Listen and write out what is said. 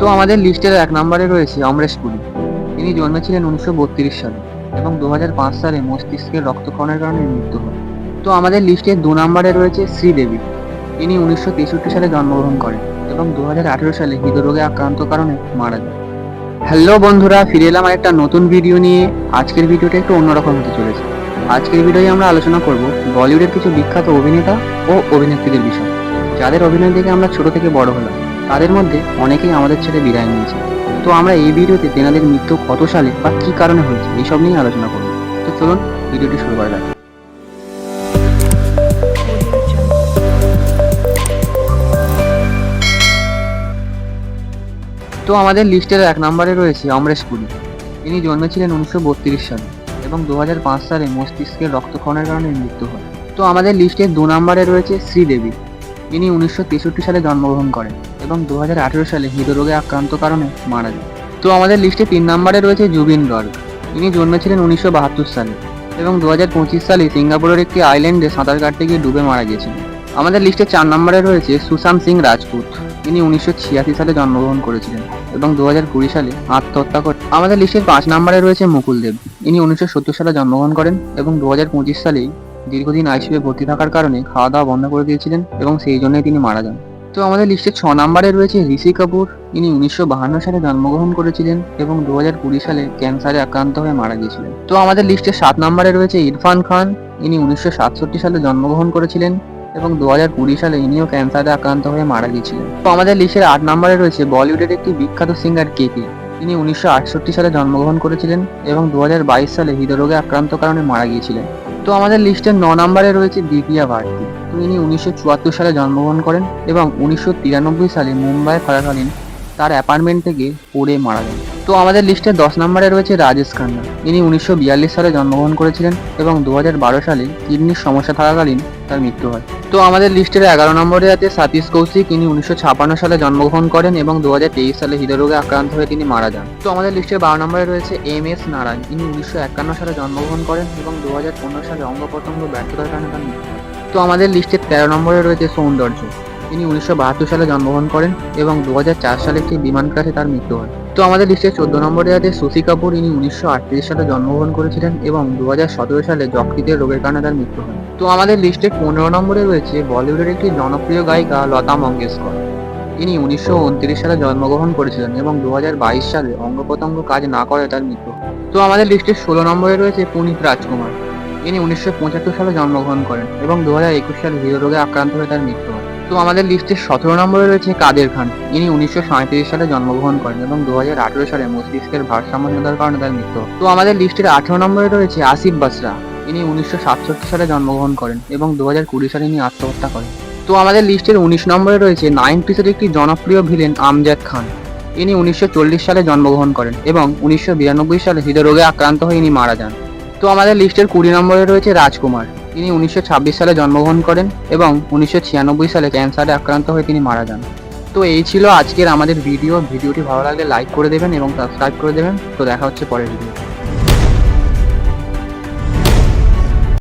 তো আমাদের লিস্টের এক নম্বরে রয়েছে অমরেশ পুরী। তিনি জন্মেছিলেন উনিশশো বত্রিশ সালে এবং দু হাজার পাঁচ সালে মস্তিষ্কের রক্তক্ষরণের কারণে মৃত্যু হয় তো আমাদের লিস্টের দু নম্বরে রয়েছে শ্রীদেবী। তিনি উনিশশো তেষট্টি সালে জন্মগ্রহণ করেন এবং দু হাজার আঠেরো সালে হৃদরোগে আক্রান্ত কারণে মারা যান। হ্যালো বন্ধুরা, ফিরে এলাম একটা নতুন ভিডিও নিয়ে। আজকের ভিডিওটা একটু অন্যরকম হতে চলেছে। আজকের ভিডিওয়ে আমরা আলোচনা করব বলিউডের কিছু বিখ্যাত অভিনেতা ও অভিনেত্রীদের বিষয়। যাদের অভিনয় দেখে আমরা ছোট থেকে বড় হলাম। তাদের মধ্যে অনেকেই আমাদের ছেড়ে বিদায় নিয়েছে। তো আমরা এই ভিডিওতে তেনাদের মৃত্যু কত সালে বা কী কারণে হয়েছে এইসব নিয়ে আলোচনা করব। তো চলুন ভিডিওটি শুরু করা যাক। তো আমাদের লিস্টের এক নম্বরে রয়েছে অমরেশ পুরী। তিনি জন্মেছিলেন উনিশশো বত্রিশ সালে এবং দু হাজার পাঁচ সালে মস্তিষ্কের রক্তক্ষরণের কারণে মৃত্যু হয়। তো আমাদের লিস্টের দু নম্বরে রয়েছে শ্রীদেবী। তিনি উনিশশো তেষট্টি সালে জন্মগ্রহণ করেন এবং দু হাজার আঠেরো সালে হৃদরোগে আক্রান্ত কারণে মারা যান। তো আমাদের লিস্টে তিন নম্বরে রয়েছে জুবিন গর্গ। তিনি জন্মেছিলেন উনিশশো বাহাত্তর সালে এবং দু হাজার পঁচিশ সালে সিঙ্গাপুরের একটি আইল্যান্ডে সাঁতার কাটতে গিয়ে ডুবে মারা গিয়েছিলেন। আমাদের লিস্টে চার নম্বরে রয়েছে সুশান্ত সিং রাজপুত। তিনি উনিশশো ছিয়াশি সালে জন্মগ্রহণ করেছিলেন এবং দু সালে আত্মহত্যা করে আমাদের লিস্টের পাঁচ নম্বরে রয়েছে মুকুল দেব। ইনি উনিশশো সত্তর সালে জন্মগ্রহণ করেন এবং দু সালেই দীর্ঘদিন আইসিইউয়ে ভর্তি থাকার কারণে খাওয়া দাওয়া বন্ধ করে দিয়েছিলেন এবং সেই জন্যই তিনি মারা যান। তো আমাদের লিস্টে ছ নম্বরে রয়েছে ঋষি কাপুর। ইনি উনিশশো বাহান্ন সালে জন্মগ্রহণ করেছিলেন এবং দু কুড়ি সালে ক্যান্সারে আক্রান্ত হয়ে মারা গিয়েছিলেন। তো আমাদের লিস্টে সাত নম্বরে রয়েছে ইরফান খান। ইনি উনিশশো সাতষট্টি সালে জন্মগ্রহণ করেছিলেন এবং দু হাজার কুড়ি সালে ইনিও ক্যান্সারে আক্রান্ত হয়ে মারা গিয়েছিলেন। তো আমাদের লিস্টের আট নম্বরে রয়েছে বলিউডের একটি বিখ্যাত সিঙ্গার কেপি তিনি উনিশশো আটষট্টি সালে জন্মগ্রহণ করেছিলেন এবং দু হাজার বাইশ সালে হৃদরোগে আক্রান্ত কারণে মারা গিয়েছিলেন। তো আমাদের লিস্টের ন নম্বরে রয়েছে দিপিয়া ভারতী। তিনি উনিশশো চুয়াত্তর সালে জন্মগ্রহণ করেন এবং উনিশশো তিরানব্বই সালে মুম্বাই থাকাকালীন তার অ্যাপার্টমেন্ট থেকে পড়ে মারা যান তো আমাদের লিস্টে দশ নম্বরে রয়েছে রাজেশ খান্না। ইনি উনিশশো সালে জন্মগ্রহণ করেছিলেন এবং দু হাজার বারো সালে কিডনির সমস্যা থাকাকালীন তার মৃত্যু হয়। তো আমাদের লিস্টের এগারো নম্বরে আছে সাতীশ কৌশিক। ইনি উনিশশো সালে জন্মগ্রহণ করেন এবং দু হাজার তেইশ সালে হৃদরোগে আক্রান্ত হয়ে তিনি মারা যান। তো আমাদের লিস্টের বারো নম্বরে রয়েছে এম এস নারায়ণ। ইনি উনিশশো একান্ন সালে জন্মগ্রহণ করেন এবং দু হাজার পনেরো সালে অঙ্গ প্রত্যঙ্গ ব্যর্থতার কারণে তার মৃত্যু তো আমাদের লিস্টের তেরো নম্বরে রয়েছে সৌন্দর্য। তিনি উনিশশো বাহাত্তর সালে জন্মগ্রহণ করেন এবং দু হাজার চার সালে একটি বিমান ক্রাশে তার মৃত্যু হয়। তো আমাদের লিস্টে চোদ্দ নম্বরে আছে শশী কাপুর, ইনি উনিশশো আটত্রিশ সালে জন্মগ্রহণ করেছিলেন এবং দু হাজার সতেরো সালে যকৃতের রোগের কারণে তার মৃত্যু হয়। তো আমাদের লিস্টে পনেরো নম্বরে রয়েছে বলিউডের একটি জনপ্রিয় গায়িকা লতা মঙ্গেশকর। ইনি উনিশশো উনত্রিশ সালে জন্মগ্রহণ করেছিলেন এবং দু হাজার বাইশ সালে অঙ্গ কাজ না করে তার মৃত্যু তো আমাদের লিস্টে ষোলো নম্বরে রয়েছে পুনিত রাজকুমার। ইনি উনিশশো পঁচাত্তর সালে জন্মগ্রহণ করেন এবং দুহাজার একুশ সালে হৃদরোগে আক্রান্ত হয়ে তার মৃত্যু হয়। তো আমাদের লিস্টে সতেরো নম্বরে রয়েছে কাদের খান। ইনি উনিশশো সাঁইত্রিশ সালে জন্মগ্রহণ করেন এবং দু হাজার আঠেরো সালে মস্তিষ্কের ভারসাম্যহীনতার কারণে তার মৃত্যু তো আমাদের লিস্টের আঠেরো নম্বরে রয়েছে আসিফ বাসরা। ইনি উনিশশো সাতষট্টি সালে জন্মগ্রহণ করেন এবং দু কুড়ি সালে ইনি আত্মহত্যা করেন। তো আমাদের লিস্টের উনিশ নম্বরে রয়েছে নাইনটিসের একটি জনপ্রিয় ভিলেন আমজাদ খান। ইনি উনিশশো চল্লিশ সালে জন্মগ্রহণ করেন এবং উনিশশো বিরানব্বই সালে হৃদরোগে আক্রান্ত হয়ে ইনি মারা যান। তো আমাদের লিস্টের কুড়ি নম্বরে রয়েছে রাজকুমার। তিনি উনিশশো ছাব্বিশ সালে জন্মগ্রহণ করেন এবং উনিশশো ছিয়ানব্বই সালে ক্যান্সারে আক্রান্ত হয়ে তিনি মারা যান। তো এই ছিল আজকের আমাদের ভিডিও। ভিডিওটি ভালো লাগলে লাইক করে দেবেন এবং সাবস্ক্রাইব করে দেবেন। তো দেখা হচ্ছে পরের ভিডিও